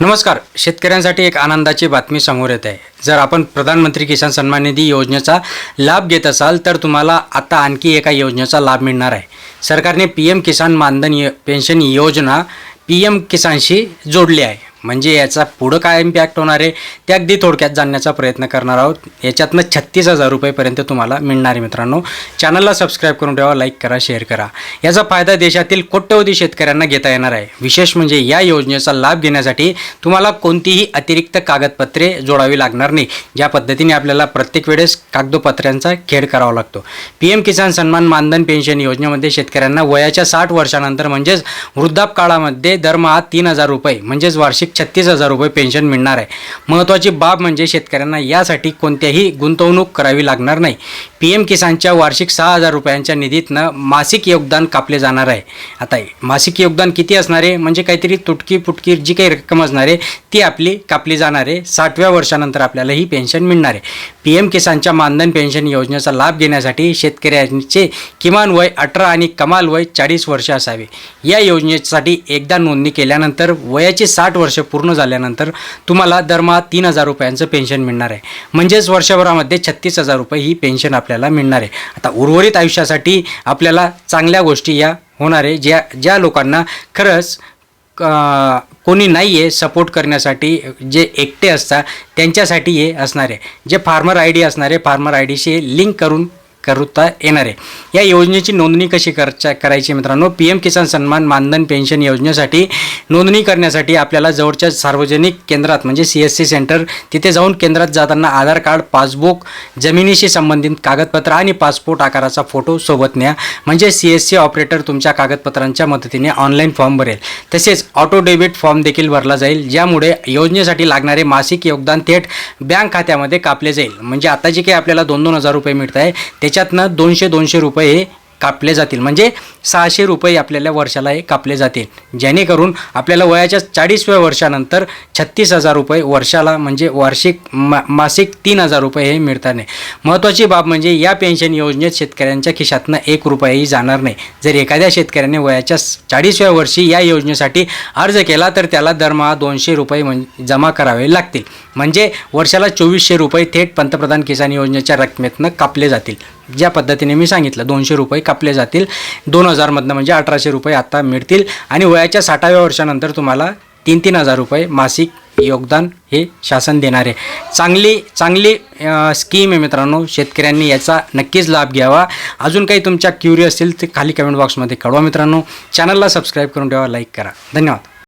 नमस्कार. शेतकऱ्यांसाठी एक आनंदाची बातमी समोर येत आहे. जर आपण प्रधानमंत्री किसान सन्मान निधी योजनेचा लाभ घेत असाल तर तुम्हाला आता आणखी एका योजनेचा लाभ मिळणार आहे. सरकारने पी एम किसान मानधन य पेन्शन योजना पी एम किसानशी जोडली आहे. म्हणजे याचा पुढं काय इम्पॅक्ट होणार आहे ते अगदी थोडक्यात जाणण्याचा प्रयत्न करणार आहोत. याच्यातनं छत्तीस हजार रुपयेपर्यंत तुम्हाला मिळणार आहे मित्रांनो चॅनलला सबस्क्राईब करून ठेवा लाईक करा शेअर करा. याचा फायदा देशातील कोट्यवधी शेतकऱ्यांना घेता येणार आहे. विशेष म्हणजे या योजनेचा लाभ घेण्यासाठी तुम्हाला कोणतीही अतिरिक्त कागदपत्रे जोडावी लागणार नाही. ज्या पद्धतीने आपल्याला प्रत्येक वेळेस कागदोपत्र्यांचा खेळ करावा लागतो. पी एम किसान सन्मान मानधन पेन्शन योजनेमध्ये शेतकऱ्यांना वयाच्या साठ वर्षानंतर म्हणजेच वृद्धापकाळामध्ये दरमहा तीन हजार रुपये म्हणजेच वार्षिक छत्तीस हजार रुपये पेन्शन मिळणार आहे. महत्त्वाची बाब म्हणजे शेतकऱ्यांना यासाठी कोणत्याही गुंतवणूक करावी लागणार नाही. पी एम किसानच्या वार्षिक सहा हजार रुपयांच्या निधीतनं मासिक योगदान कापले जाणार आहे. आता मासिक योगदान किती असणार आहे? म्हणजे काहीतरी तुटकी फुटकी जी काही रक्कम असणार आहे ती आपली कापली जाणार आहे. साठव्या वर्षानंतर आपल्याला ही पेन्शन मिळणार आहे. पी एम किसानच्या मानधन पेन्शन योजनेचा लाभ घेण्यासाठी शेतकऱ्यांचे किमान वय अठरा आणि कमाल वय चाळीस वर्ष असावे. या योजनेसाठी एकदा नोंदणी केल्यानंतर वयाची साठ वर्ष पूर्ण झाल्यानंतर तुम्हाला दरमहा तीन हजार रुपयांचं पेन्शन मिळणार आहे. म्हणजेच वर्षभरामध्ये छत्तीस हजार रुपये ही पेन्शन आपल्याला मिळणार आहे. आता उर्वरित आयुष्यासाठी आपल्याला चांगल्या गोष्टी या होणार आहे ज्या ज्या लोकांना खरंच कोणी नाही आहे सपोर्ट करण्यासाठी जे एकटे असतात त्यांच्यासाठी हे असणार आहे. जे फार्मर आय डी असणारे फार्मर आय डीशी लिंक करून करता येणार. आहे या योजनेची नोंदणी कशी करचा करायची मित्रांनो? पी एम किसान सन्मान मानधन पेन्शन योजनेसाठी नोंदणी करण्यासाठी आपल्याला जवळच्या सार्वजनिक केंद्रात म्हणजे सी एस सी सेंटर तिथे जाऊन केंद्रात जाताना आधार कार्ड पासबुक जमिनीशी संबंधित कागदपत्र आणि पासपोर्ट आकाराचा फोटो सोबत न्या. म्हणजे सी एस सी ऑपरेटर तुमच्या कागदपत्रांच्या मदतीने ऑनलाईन फॉर्म भरेल. तसेच ऑटो डेबिट फॉर्म देखील भरला जाईल ज्यामुळे योजनेसाठी लागणारे मासिक योगदान थेट बँक खात्यामध्ये कापले जाईल. म्हणजे आता जे काही आपल्याला दोन दोन हजार रुपये मिळत आहे ह्याच्यातनं दोनशे दोनशे रुपये कापले जातील. म्हणजे सहाशे रुपये आपल्याला वर्षाला हे कापले जातील. जेणेकरून आपल्याला वयाच्या चाळीसव्या वर्षानंतर छत्तीस हजार रुपये वर्षाला म्हणजे वार्षिक मा मासिक तीन हजार रुपये हे मिळतात नाही महत्त्वाची बाब म्हणजे या पेन्शन योजनेत शेतकऱ्यांच्या खिशातनं एक रुपयाही जाणार नाही. जर एखाद्या शेतकऱ्याने वयाच्या चाळीसव्या वर्षी या योजनेसाठी अर्ज केला तर त्याला दरमहा दोनशे रुपये म्हण जमा करावे लागतील. म्हणजे वर्षाला चोवीसशे रुपये थेट पंतप्रधान किसान योजनेच्या रकमेतनं कापले जातील. ज्या पद्धतीने मी सांगितलं दोनशे रुपये कापले जातील. दोन हजारमधनं म्हणजे अठराशे रुपये आत्ता मिळतील. आणि वयाच्या साठाव्या वर्षानंतर तुम्हाला तीन तीन हजार रुपये मासिक योगदान हे शासन देणार आहे. चांगली चांगली स्कीम आहे मित्रांनो. शेतकऱ्यांनी याचा नक्कीच लाभ घ्यावा. अजून काही तुमच्या क्युरी असतील ते खाली कमेंट बॉक्समध्ये कळवा मित्रांनो. चॅनलला सबस्क्राईब करून ठेवा लाईक करा. धन्यवाद.